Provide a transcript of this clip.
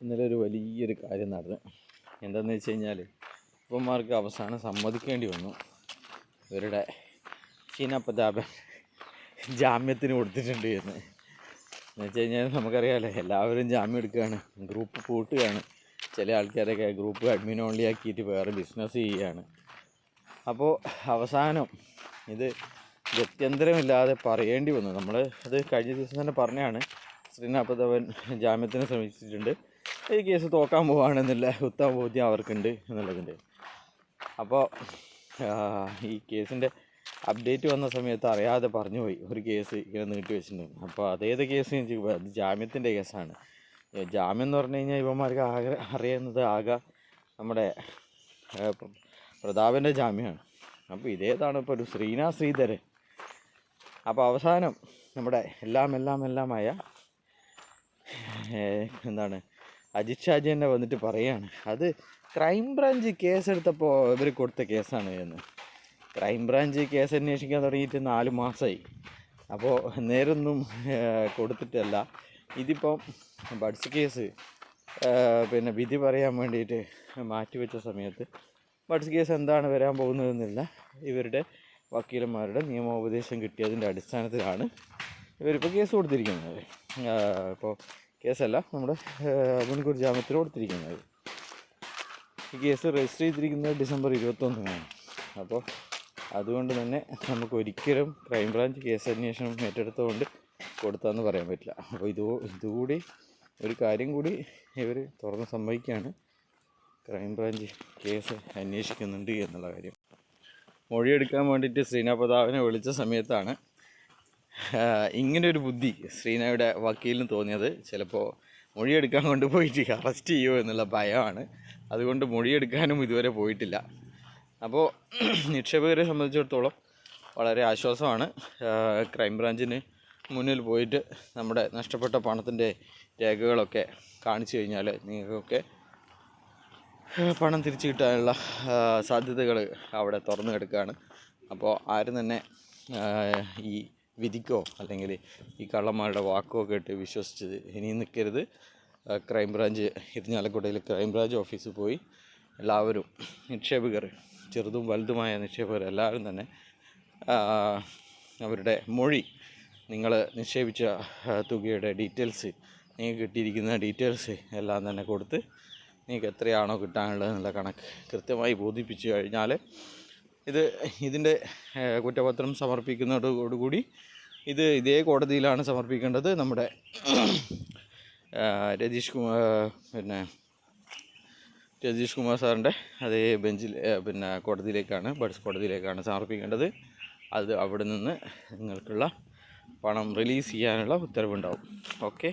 ഇന്നലെ ഒരു വലിയൊരു കാര്യം നടന്നു. എന്താണെന്ന് വെച്ച് കഴിഞ്ഞാൽ ഉപ്പന്മാർക്ക് അവസാനം സമ്മതിക്കേണ്ടി വന്നു. ഇവരുടെ ചീന പ്രതാപൻ ജാമ്യത്തിന് കൊടുത്തിട്ടുണ്ട് എന്ന്. എന്ന് വെച്ച് കഴിഞ്ഞാൽ നമുക്കറിയാമല്ലോ എല്ലാവരും ജാമ്യം എടുക്കുകയാണ്. ഗ്രൂപ്പ് പൂട്ടുകയാണ്. ചില ആൾക്കാരൊക്കെ ഗ്രൂപ്പ് അഡ്മിൻ ഓൺലി ആക്കിയിട്ട് വേറെ ബിസിനസ് ചെയ്യുകയാണ്. അപ്പോൾ അവസാനം ഇത് ഗത്യന്തരമില്ലാതെ പറയേണ്ടി വന്നു. നമ്മൾ അത് കഴിഞ്ഞ ദിവസം തന്നെ പറഞ്ഞാണ് ശ്രീനാഥവൻ ജാമ്യത്തിന് ശ്രമിച്ചിട്ടുണ്ട്. ഈ കേസ് തോക്കാൻ പോവാണെന്നുള്ള ഉത്തമ ബോധ്യം അവർക്കുണ്ട് എന്നുള്ളതിന്റെ. അപ്പോൾ ഈ കേസിന്റെ അപ്ഡേറ്റ് വന്ന സമയത്ത് അറിയാതെ പറഞ്ഞു പോയി. ഒരു കേസ് ഇങ്ങനെ നീട്ടി വെച്ചിട്ടുണ്ട്. അപ്പോൾ അതേത് കേസ് അത് ജാമ്യത്തിന്റെ കേസാണ്. ജാമ്യം എന്ന് പറഞ്ഞു കഴിഞ്ഞാൽ ഇവന്മാർക്ക് ആകെ അറിയുന്നത് ആകെ നമ്മുടെ പ്രതാപന്റെ ജാമ്യമാണ്. അപ്പോൾ ഇതേതാണ് ഇപ്പോൾ ഒരു ശ്രീനാ ശ്രീധരൻ. അപ്പോൾ അവസാനം നമ്മുടെ എല്ലാം എല്ലാം എല്ലാമായ എന്താണ് അജിത് ഷാജി തന്നെ വന്നിട്ട് പറയുകയാണ് അത് ക്രൈം ബ്രാഞ്ച് കേസെടുത്തപ്പോൾ ഇവർ കൊടുത്ത കേസാണ് എന്ന്. ക്രൈം ബ്രാഞ്ച് കേസ് അന്വേഷിക്കാൻ തുടങ്ങിയിട്ട് നാല് മാസമായി അപ്പോൾ നേരൊന്നും കൊടുത്തിട്ടല്ല. ഇതിപ്പം ബഡ്സ് കേസ് പിന്നെ വിധി പറയാൻ വേണ്ടിയിട്ട് മാറ്റിവെച്ച സമയത്ത് ബഡ്സ് കേസ് എന്താണ് വരാൻ പോകുന്നതെന്നില്ല. ഇവരുടെ വക്കീലന്മാരുടെ നിയമോപദേശം കിട്ടിയതിന്റെ അടിസ്ഥാനത്തിലാണ് ഇവരിപ്പോൾ കേസ് കൊടുത്തിരിക്കുന്നത്. ഇപ്പോൾ കേസല്ല നമ്മുടെ മുൻകൂർ ജാമ്യത്തിൽ കൊടുത്തിരിക്കുന്നത്. ഈ കേസ് രജിസ്റ്റർ ചെയ്തിരിക്കുന്നത് ഡിസംബർ ഇരുപത്തൊന്നിനാണ്. അപ്പോൾ അതുകൊണ്ട് തന്നെ നമുക്ക് ഒരിക്കലും ക്രൈംബ്രാഞ്ച് കേസ് അന്വേഷണം ഏറ്റെടുത്തുകൊണ്ട് കൊടുത്താന്ന് പറയാൻ പറ്റില്ല. അപ്പോൾ ഇത് ഇതുകൂടി ഒരു കാര്യം കൂടി ഇവർ തുറന്ന് സമ്മതിക്കുകയാണ് ക്രൈംബ്രാഞ്ച് കേസ് അന്വേഷിക്കുന്നുണ്ട് എന്നുള്ള കാര്യം. മൊഴിയെടുക്കാൻ വേണ്ടിയിട്ട് ശ്രീനാഥ് പ്രതാപിനെ വിളിച്ച സമയത്താണ് ആഹ് ഇങ്ങനെ ഒരു ബുദ്ധി ശ്രീനയുടെ വക്കീലിന് തോന്നിയത് ചിലപ്പോൾ മൊഴിയെടുക്കാൻ കൊണ്ടുപോയിട്ട് അറസ്റ്റ് ചെയ്യുമോ എന്നുള്ള ഭയമാണ്. അതുകൊണ്ട് മൊഴിയെടുക്കാനും ഇതുവരെ പോയിട്ടില്ല. അപ്പോൾ നിക്ഷേപകരെ സംബന്ധിച്ചിടത്തോളം വളരെ ആശ്വാസമാണ്. ക്രൈം ക്രൈംബ്രാഞ്ചിന് മുന്നിൽ പോയിട്ട് നമ്മുടെ നഷ്ടപ്പെട്ട പണത്തിന്റെ രേഖകളൊക്കെ കാണിച്ചു കഴിഞ്ഞാൽ നിങ്ങൾക്കൊക്കെ പണം തിരിച്ചു കിട്ടാനുള്ള സാധ്യതകൾ അവിടെ തുറന്നു കിടക്കുകയാണ്. അപ്പോൾ ആരും തന്നെ ഈ വിധിക്കോ അല്ലെങ്കിൽ ഈ കള്ളന്മാരുടെ വാക്കോ കേട്ട് വിശ്വസിച്ചത് ഇനി നിൽക്കരുത്. ക്രൈംബ്രാഞ്ച് ഇരിഞ്ഞാലക്കുടയിൽ ക്രൈംബ്രാഞ്ച് ഓഫീസിൽ പോയി എല്ലാവരും നിക്ഷേപകർ ചെറുതും വലുതുമായ നിക്ഷേപകർ എല്ലാവരും തന്നെ അവരുടെ മൊഴി നിങ്ങൾ നിക്ഷേപിച്ച തുകയുടെ ഡീറ്റെയിൽസ് നിങ്ങൾക്ക് കിട്ടിയിരിക്കുന്ന ഡീറ്റെയിൽസ് എല്ലാം തന്നെ കൊടുത്ത് നിങ്ങൾക്ക് എത്രയാണോ കിട്ടാനുള്ളത് എന്നുള്ള കണക്ക് കൃത്യമായി ബോധിപ്പിച്ചു കഴിഞ്ഞാൽ ഇത് ഇതിന്റെ കുറ്റപത്രം സമർപ്പിക്കുന്നതോടുകൂടി ഇത് ഇതേ കോടതിയിലാണ് സമർപ്പിക്കേണ്ടത്. നമ്മുടെ രതീഷ് കുമാർ പിന്നെ രതീഷ് കുമാർ സാറിന്റെ അതേ ബെഞ്ചിൽ പിന്നെ കോടതിയിലേക്കാണ് ബഡ്സ് കോടതിയിലേക്കാണ് സമർപ്പിക്കേണ്ടത്. അത് അവിടെ നിന്ന് നിങ്ങൾക്കുള്ള പണം റിലീസ് ചെയ്യാനുള്ള ഉത്തരവുണ്ടാവും. ഓക്കെ.